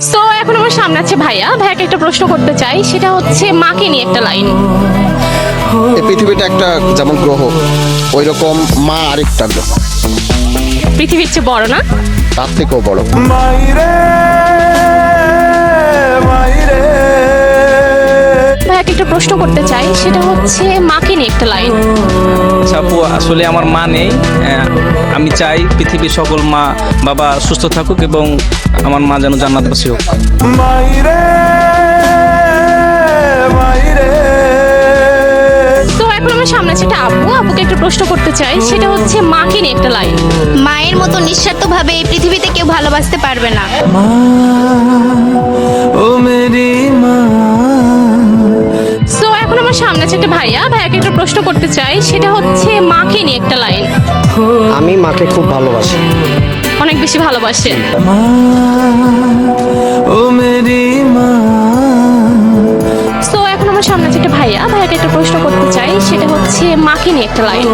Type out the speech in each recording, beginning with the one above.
So এখন আমার সামনে আছে ভাইয়া। ভাইয়াকে একটা প্রশ্ন করতে চাই। সেটা হচ্ছে মাকে নিয়ে একটা লাইন। এই পৃথিবীটা একটা যেমন গ্রহ ওই রকম মা আরেকটা গ্রহ। পৃথিবীর চেয়ে বড় না? তার থেকেও বড়। ভাইয়াকে একটা প্রশ্ন করতে চাই। সেটা হচ্ছে মাকে নিয়ে একটা লাইন। আচ্ছা আপু আসলে আমার মা নেই আমি চাই পৃথিবীর সকল মা বাবা সুস্থ থাকুক এবং আমার মা যেন জান্নাত জান্নাতবাসী হোক। তো এখন আমার সামনে একটা আপু আপুকে একটা প্রশ্ন করতে চাই সেটা হচ্ছে মাকে নিয়ে একটা লাইন মায়ের মতো নিঃস্বার্থভাবে এই পৃথিবীতে কেউ ভালোবাসতে পারবে না। সো ভাইয়া ভাইয়াকে একটা প্রশ্ন করতে চাই সেটা হচ্ছে মাকে নিয়ে একটা লাইন। আমি মাকে খুব ভালোবাসি। অনেক বেশি ভালোবাসেন। সো এখন আমার সামনে আছে একটা ভাইয়া ভাইয়াকে একটা প্রশ্ন করতে চাই সেটা হচ্ছে মাকে নিয়ে একটা লাইন।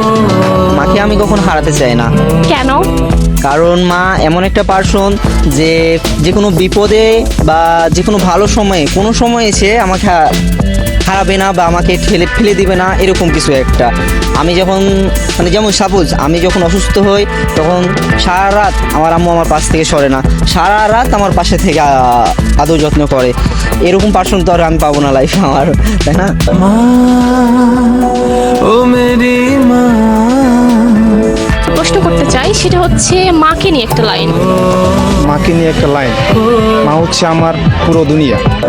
মাকে আমি কখনো হারাতে চাই না। কেন? কারণ মা এমন একটা পার্সন যে যে কোনো বিপদে বা যে কোনো ভালো সময়ে কোনো সময় এসে আমাকে হারাবে না বা আমাকে ঠেলে ফেলে দিবে না এরকম কিছু একটা। আমি যখন মানে যেমন সাপোজ আমি যখন অসুস্থ হই তখন সারা রাত আমার আম্মু আমার পাশ থেকে সরে না। সারা রাত আমার পাশে থেকে আ- আদর যত্ন করে। এরকম পার্সন তো আর আমি পাবো না লাইফে আমার তাই না? প্রশ্ন করতে চাই সেটা হচ্ছে মাকে নিয়ে একটা লাইন মাকে নিয়ে একটা লাইন মা হচ্ছে আমার পুরো দুনিয়া। সো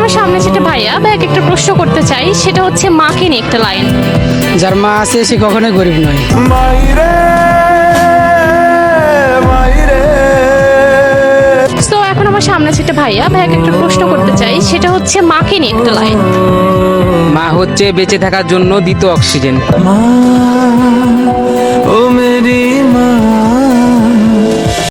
আমার সামনে একটা ভাইয়া ভাইয়াকে একটা প্রশ্ন করতে চাই সেটা হচ্ছে মাকে নিয়ে একটা লাইন। যার মা আছে সে কখনোই গরিব নয়। সো এখন আমার সামনে একটা ভাইয়া ভাইয়াকে একটা প্রশ্ন করতে চাই সেটা হচ্ছে মাকে নিয়ে একটা লাইন। মা হচ্ছে বেঁচে থাকার জন্য দ্বিতীয় অক্সিজেন।